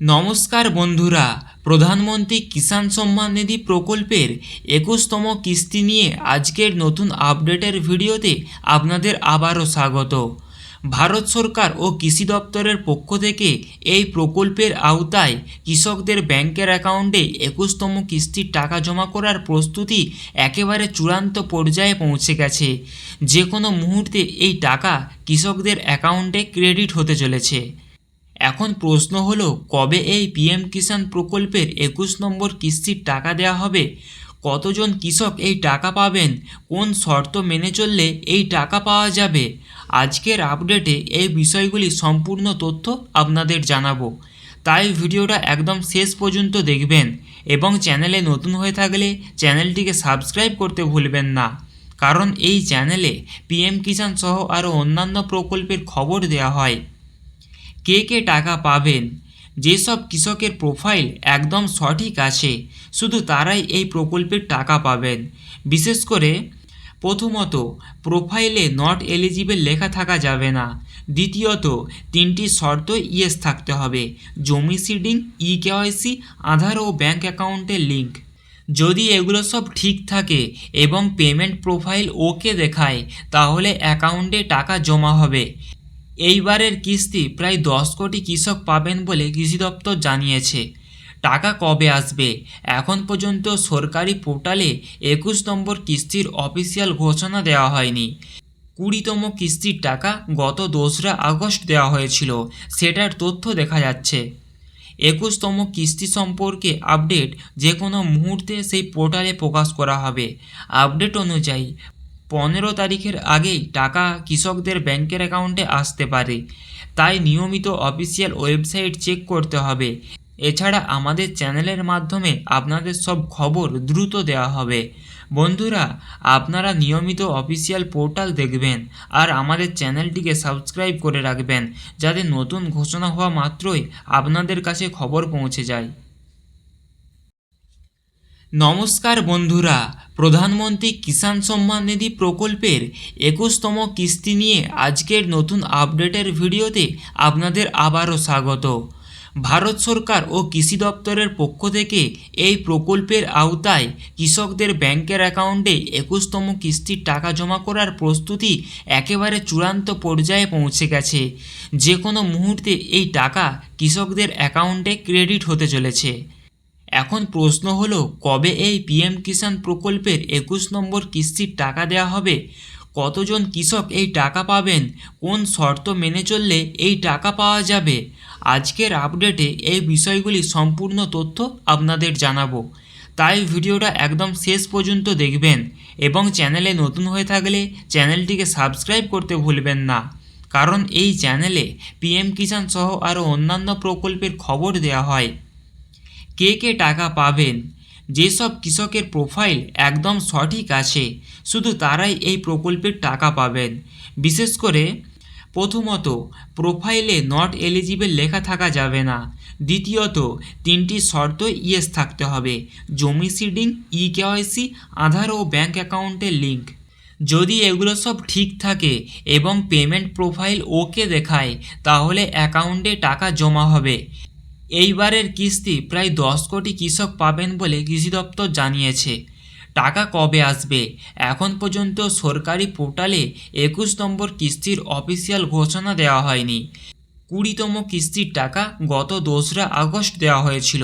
নমস্কার বন্ধুরা, প্রধানমন্ত্রী কিষাণ সম্মান নিধি প্রকল্পের একুশতম কিস্তি নিয়ে আজকের নতুন আপডেটের ভিডিওতে আপনাদের আবারও স্বাগত। ভারত সরকার ও কৃষি দপ্তরের পক্ষ থেকে এই প্রকল্পের আওতায় কৃষকদের ব্যাংকের অ্যাকাউন্টে একুশতম কিস্তির টাকা জমা করার প্রস্তুতি একেবারে চূড়ান্ত পর্যায়ে পৌঁছে গেছে। যে কোনো মুহূর্তে এই টাকা কৃষকদের অ্যাকাউন্টে ক্রেডিট হতে চলেছে। এখন প্রশ্ন হলো, কবে এই পিএম কিষাণ প্রকল্পের একুশ নম্বর কিস্তির টাকা দেওয়া হবে? কতজন কৃষক এই টাকা পাবেন? কোন শর্ত মেনে চললে এই টাকা পাওয়া যাবে? আজকের আপডেটে এই বিষয়গুলি সম্পূর্ণ তথ্য আপনাদের জানাব। তাই ভিডিওটা একদম শেষ পর্যন্ত দেখবেন এবং চ্যানেলে নতুন হয়ে থাকলে চ্যানেলটিকে সাবস্ক্রাইব করতে ভুলবেন না। কারণ এই চ্যানেলে পিএম কিষাণ সহ আরও অন্যান্য প্রকল্পের খবর দেওয়া হয়। কে কে টাকা পাবেন? যেসব কৃষকের প্রোফাইল একদম সঠিক আছে, শুধু তারাই এই প্রকল্পের টাকা পাবেন। বিশেষ করে প্রথমত প্রোফাইলে নট এলিজিবল লেখা থাকা যাবে না। দ্বিতীয়ত, তিনটি শর্ত ইয়েস থাকতে হবে। জমি সিডিং ই কেওয়াইসি আধার ও ব্যাঙ্ক অ্যাকাউন্টের লিঙ্ক যদি এগুলো সব ঠিক থাকে এবং পেমেন্ট প্রোফাইল ওকে দেখায়, তাহলে অ্যাকাউন্টে টাকা জমা হবে। এইবারের কিস্তি প্রায় দশ কোটি কৃষক পাবেন বলে কৃষি দপ্তর জানিয়েছে। টাকা কবে আসবে? এখন পর্যন্ত সরকারি পোর্টালে একুশ নম্বর কিস্তির অফিসিয়াল ঘোষণা দেওয়া হয়নি। কুড়িতম কিস্তির টাকা গত দোসরা আগস্ট দেওয়া হয়েছিল, সেটার তথ্য দেখা যাচ্ছে। একুশতম কিস্তি সম্পর্কে আপডেট যে কোনো মুহূর্তে সেই পোর্টালে প্রকাশ করা হবে। আপডেট অনুযায়ী পনেরো তারিখের আগেই টাকা কৃষকদের ব্যাংকের অ্যাকাউন্টে আসতে পারে। তাই নিয়মিত অফিসিয়াল ওয়েবসাইট চেক করতে হবে। এছাড়া আমাদের চ্যানেলের মাধ্যমে আপনাদের সব খবর দ্রুত দেওয়া হবে। বন্ধুরা, আপনারা নিয়মিত অফিসিয়াল পোর্টাল দেখবেন আর আমাদের চ্যানেলটিকে সাবস্ক্রাইব করে রাখবেন, যাতে নতুন ঘোষণা হওয়া মাত্রই আপনাদের কাছে খবর পৌঁছে যায়। নমস্কার বন্ধুরা, প্রধানমন্ত্রী কিষাণ সম্মান নিধি প্রকল্পের একুশতম কিস্তি নিয়ে আজকের নতুন আপডেটের ভিডিওতে আপনাদের আবারও স্বাগত। ভারত সরকার ও কৃষি দপ্তরের পক্ষ থেকে এই প্রকল্পের আওতায় কৃষকদের ব্যাংকের অ্যাকাউন্টে একুশতম কিস্তির টাকা জমা করার প্রস্তুতি একেবারে চূড়ান্ত পর্যায়ে পৌঁছে গেছে। যে কোনো মুহূর্তে এই টাকা কৃষকদের অ্যাকাউন্টে ক্রেডিট হতে চলেছে। এখন প্রশ্ন হলো, কবে এই পিএম কিষাণ প্রকল্পের একুশ নম্বর কিস্তির টাকা দেওয়া হবে? কতজন কৃষক এই টাকা পাবেন? কোন শর্ত মেনে চললে এই টাকা পাওয়া যাবে? আজকের আপডেটে এই বিষয়গুলি সম্পূর্ণ তথ্য আপনাদের জানাব। তাই ভিডিওটা একদম শেষ পর্যন্ত দেখবেন এবং চ্যানেলে নতুন হয়ে থাকলে চ্যানেলটিকে সাবস্ক্রাইব করতে ভুলবেন না। কারণ এই চ্যানেলে পিএম কিষাণ সহ আরও অন্যান্য প্রকল্পের খবর দেওয়া হয়। কে কে টাকা পাবেন? যেসব কৃষকের প্রোফাইল একদম সঠিক আছে, শুধু তারাই এই প্রকল্পের টাকা পাবেন। বিশেষ করে, প্রথমত প্রোফাইলে নট এলিজিবল লেখা থাকা যাবে না। দ্বিতীয়ত, তিনটি শর্ত ইয়েস থাকতে হবে। জমি সিডিং ই কেওয়াইসি আধার ও ব্যাঙ্ক অ্যাকাউন্টের লিঙ্ক যদি এগুলো সব ঠিক থাকে এবং পেমেন্ট প্রোফাইল ওকে দেখায়, তাহলে অ্যাকাউন্টে টাকা জমা হবে। এইবারের কিস্তি প্রায় দশ কোটি কৃষক পাবেন বলে কৃষি দপ্তর জানিয়েছে। টাকা কবে আসবে? এখন পর্যন্ত সরকারি পোর্টালে একুশ নম্বর কিস্তির অফিসিয়াল ঘোষণা দেওয়া হয়নি। কুড়িতম কিস্তির টাকা গত দোসরা আগস্ট দেওয়া হয়েছিল।